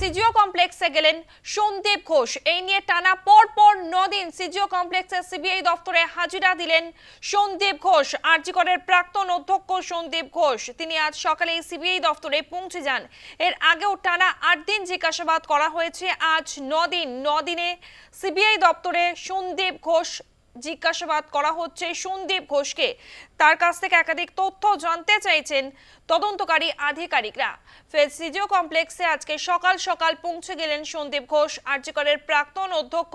CGO কমপ্লেক্সে গেলেন সন্দীপ ঘোষ। এই নিয়ে টানা পর পর নদিন সিজিও কমপ্লেক্সের সিবিআই দপ্তরে হাজিরা দিলেন সন্দীপ ঘোষ। আরজিকরের প্রাক্তন অধ্যক্ষ সন্দীপ ঘোষ। তিনি আজ সকালে সিবিআই দপ্তরে পৌঁছে যান। এর আগেও টানা আট দিন জিজ্ঞাসাবাদ করা হয়েছে। আজ নদিন, নদিনে সিবিআই দপ্তরে সন্দীপ ঘোষ জিজ্ঞাসাবাদ করা হচ্ছে সন্দীপ ঘোষকে। তার কাছ থেকে একাধিক তথ্য জানতে চাইছেন তদন্তকারী আধিকারিকরা। ফের সিজিও কমপ্লেক্সে আজকে সকাল সকাল পৌঁছে গেলেন সন্দীপ ঘোষ আরজিকরের প্রাক্তন অধ্যক্ষ।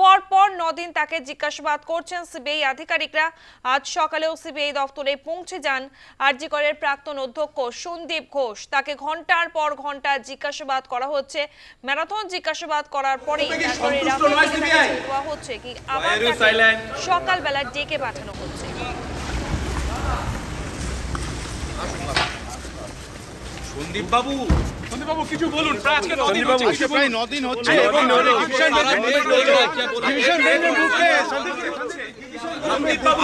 পর পর নদিন তাকে জিজ্ঞাসাবাদ করছেন সিবিআই আধিকারিকরা। আজ সকালেও সিবিআই দপ্তরে পৌঁছে যান আরজিকরের প্রাক্তন অধ্যক্ষ সন্দীপ ঘোষ। তাকে ঘণ্টার পর ঘণ্টা জিজ্ঞাসাবাদ করা হচ্ছে। ম্যারাথন জিজ্ঞাসাবাদ করার পরেই হচ্ছে কি আবার? সকালবেলা ডেকে পাঠানো হচ্ছে। সন্দীপ বাবু সন্দীপ বাবু কিছু বলুন প্রায় আজকে নদিন সন্দীপ বাবু, হচ্ছে, কিছু প্রায় বলুন। নদিন হচ্ছে আরে, এবং বলুন, বলুন, ডিভিশন বলুন, বেঞ্চে বলুন, বলুন, বলুন, डिवीजन बेंच में मुख के সন্দীপ বাবু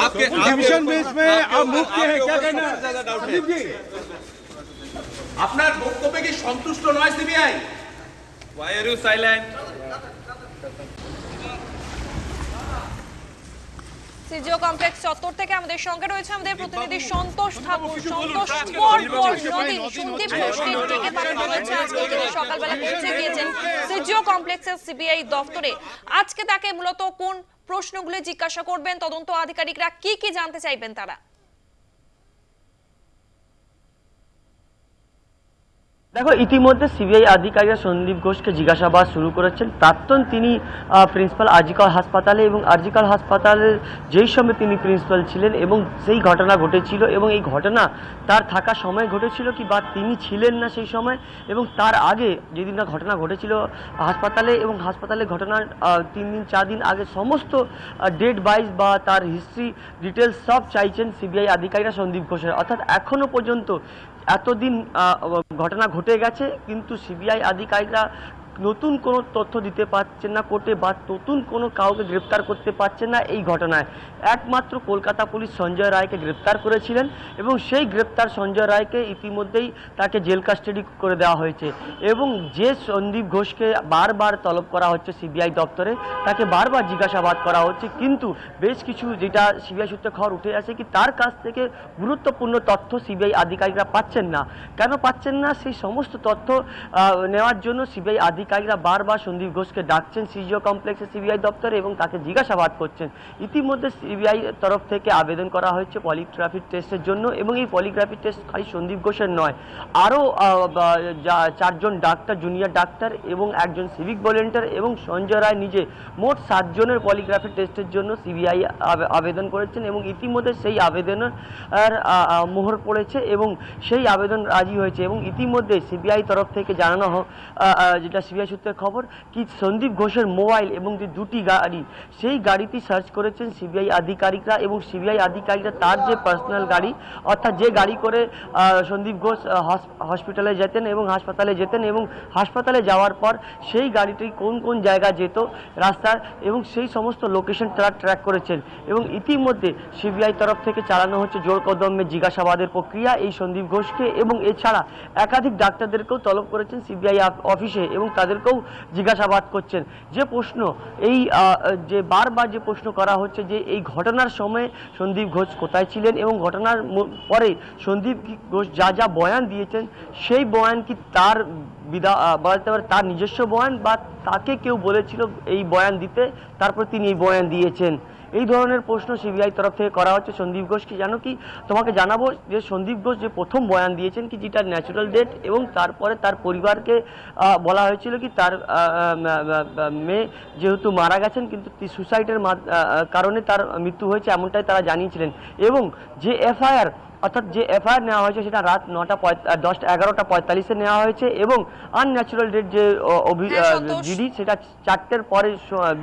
डिवीजन बेंच में आप मुख के हैं क्या कहना है? संदीप जी আপনার বক্তব্যে কি সন্তুষ্ট নয় CBI Why are you silent? CGO complex চত্বর থেকে আমাদের সঙ্গে রয়েছে আমাদের প্রতিনিধি সন্তোষ ঠাকুর। সন্তোষ আজকে পর নদীন সন্দীপ ঘোষকে ডেকে পাঠানো হয়েছে। আজকে তিনি সকালবেলা পৌঁছে গিয়েছেন সিজিও কমপ্লেক্সের সিবিআই দপ্তরে আজকে তাকে মূলত কোন প্রশ্নগুলো জিজ্ঞাসা করবেন তদন্ত আধিকারিকরা কি কি জানতে চাইবেন তারা? দেখো, ইতিমধ্যে সিবিআই আধিকারিকরা সন্দীপ ঘোষকে জিজ্ঞাসাবাদ শুরু করেছেন। প্রাক্তন তিনি প্রিন্সিপাল আরজিকর হাসপাতালে এবং আরজিকর হাসপাতালের যেই সময় তিনি প্রিন্সিপাল ছিলেন এবং সেই ঘটনা ঘটেছিল এবং এই ঘটনা তার থাকার সময় ঘটেছিল কি বা তিনি ছিলেন না সেই সময় এবং তার আগে যেদিন না ঘটনা ঘটেছিল হাসপাতালে এবং হাসপাতালে ঘটনার তিন দিন, চার দিন আগে সমস্ত ডেট বাইজ বা তার হিস্ট্রি ডিটেলস সব চাইছেন সিবিআই আধিকারিকরা সন্দীপ ঘোষের। অর্থাৎ এখনও পর্যন্ত এতদিন ঘটনা ঘটে গেছে কিন্তু সিবিআই আধিকারিকরা নতুন কোনো তথ্য দিতে পারছেন না, কোর্টে বা নতুন কোনো কাউকে গ্রেপ্তার করতে পারছেন না এই ঘটনায়। একমাত্র কলকাতা পুলিশ সঞ্জয় রায়কে গ্রেপ্তার করেছিলেন এবং সেই গ্রেপ্তার সঞ্জয় রায়কে ইতিমধ্যেই তাকে জেল কাস্টাডি করে দেওয়া হয়েছে এবং যে সন্দীপ ঘোষকে বারবার তলব করা হচ্ছে সিবিআই দপ্তরে, তাকে বারবার জিজ্ঞাসাবাদ করা হচ্ছে। কিন্তু বেশ কিছু যেটা সিবিআই সূত্রে খবর উঠে আসে কি তার কাছ থেকে গুরুত্বপূর্ণ তথ্য সিবিআই আধিকারিকরা পাচ্ছেন না। কেন পাচ্ছেন না? সেই সমস্ত তথ্য নেওয়ার জন্য সিবিআই আধিকারিকরা বারবার সন্দীপ ঘোষকে ডাকছেন সিজিও কমপ্লেক্সে সিবিআই দপ্তরে এবং তাকে জিজ্ঞাসাবাদ করছেন। ইতিমধ্যে সিবিআই তরফ থেকে আবেদন করা হয়েছে পলিগ্রাফি টেস্টের জন্য এবং এই পলিগ্রাফি টেস্ট খালি সন্দীপ ঘোষের নয়, আরও চারজন ডাক্তার, জুনিয়র ডাক্তার এবং একজন সিভিক ভলেন্টিয়ার এবং সঞ্জয় রায় নিজে মোট সাতজনের পলিগ্রাফি টেস্টের জন্য সিবিআই আবেদন করেছেন এবং ইতিমধ্যে সেই আবেদনের মোহর পড়েছে এবং সেই আবেদন রাজি হয়েছে এবং ইতিমধ্যে সিবিআই তরফ থেকে জানানো যেটা সিবিআই সূত্রের খবর, কি সন্দীপ ঘোষের মোবাইল এবং যে দুটি গাড়ি, সেই গাড়িটি সার্চ করেছেন সিবিআই আধিকারিকরা এবং সিবিআই আধিকারিকরা তার যে পার্সোনাল গাড়ি, অর্থাৎ যে গাড়ি করে সন্দীপ ঘোষ হসপিটালে যেতেন এবং হাসপাতালে যেতেন এবং হাসপাতালে যাওয়ার পর সেই গাড়িটি কোন কোন জায়গা যেত, রাস্তার এবং সেই সমস্ত লোকেশন তারা ট্র্যাক করেছেন এবং ইতিমধ্যে সিবিআই তরফ থেকে চালানো হচ্ছে জোর কদমে জিজ্ঞাসাবাদের প্রক্রিয়া এই সন্দীপ ঘোষকে এবং এছাড়া একাধিক ডাক্তারদেরকেও তলব করেছেন সিবিআই অফিসে এবং তাদেরকেও জিজ্ঞাসাবাদ করছেন। যে প্রশ্ন এই যে বারবার যে প্রশ্ন করা হচ্ছে যে এই ঘটনার সময় সন্দীপ ঘোষ কোথায় ছিলেন এবং ঘটনার পরে সন্দীপ ঘোষ যা যা বয়ান দিয়েছেন সেই বয়ান কি তার বিদা আহ, বলা পারে তার নিজস্ব বয়ান বা তাকে কেউ বলেছিল এই বয়ান দিতে? তারপর তিনি এই বয়ান দিয়েছেন। এই ধরনের প্রশ্ন সিবিআই তরফ থেকে করা হচ্ছে। সন্দীপ ঘোষকে জানো কি? তোমাকে জানাব যে সন্দীপ ঘোষ যে প্রথম বয়ান দিয়েছেন কি, যেটা ন্যাচুরাল ডেথ এবং তারপরে তার পরিবারকে বলা হয়েছিল কি, তার মেয়ে যেহেতু মারা গেছেন, কিন্তু সুসাইডের কারণে তার মৃত্যু হয়েছে, এমনটাই তারা জানিয়েছিলেন। এবং যে এফআইআর অর্থাৎ যে এফআইআর নেওয়া হয়েছে সেটা রাত নটা দশটা এগারোটা পঁয়তাল্লিশে নেওয়া হয়েছে এবং আনন্যাচুরাল ডেট যে হ্যাঁ, জিডি সেটা চারটের পরে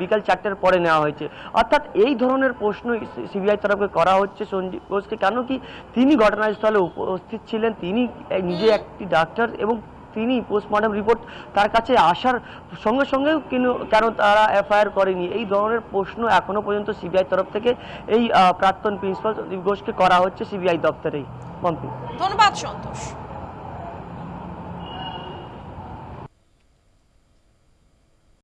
বিকাল চারটের পরে নেওয়া হয়েছে। অর্থাৎ এই ধরনের প্রশ্ন সিবিআই তরফে করা হচ্ছে। সঞ্জীব ঘোষকে কেন কি তিনি ঘটনাস্থলে উপস্থিত ছিলেন। তিনি নিজে একটি ডাক্তার এবং তিনি পোস্টমর্টম রিপোর্ট তার কাছে আসার সঙ্গে সঙ্গেও কেন- কেন তারা এফআইআর করেনি? এই ধরনের প্রশ্ন এখনও পর্যন্ত সিবিআই তরফ থেকে এই প্রাক্তন প্রিন্সিপাল ঘোষকে করা হচ্ছে সিবিআই দপ্তরেই। মন্ত্রী। ধন্যবাদ, সন্তোষ।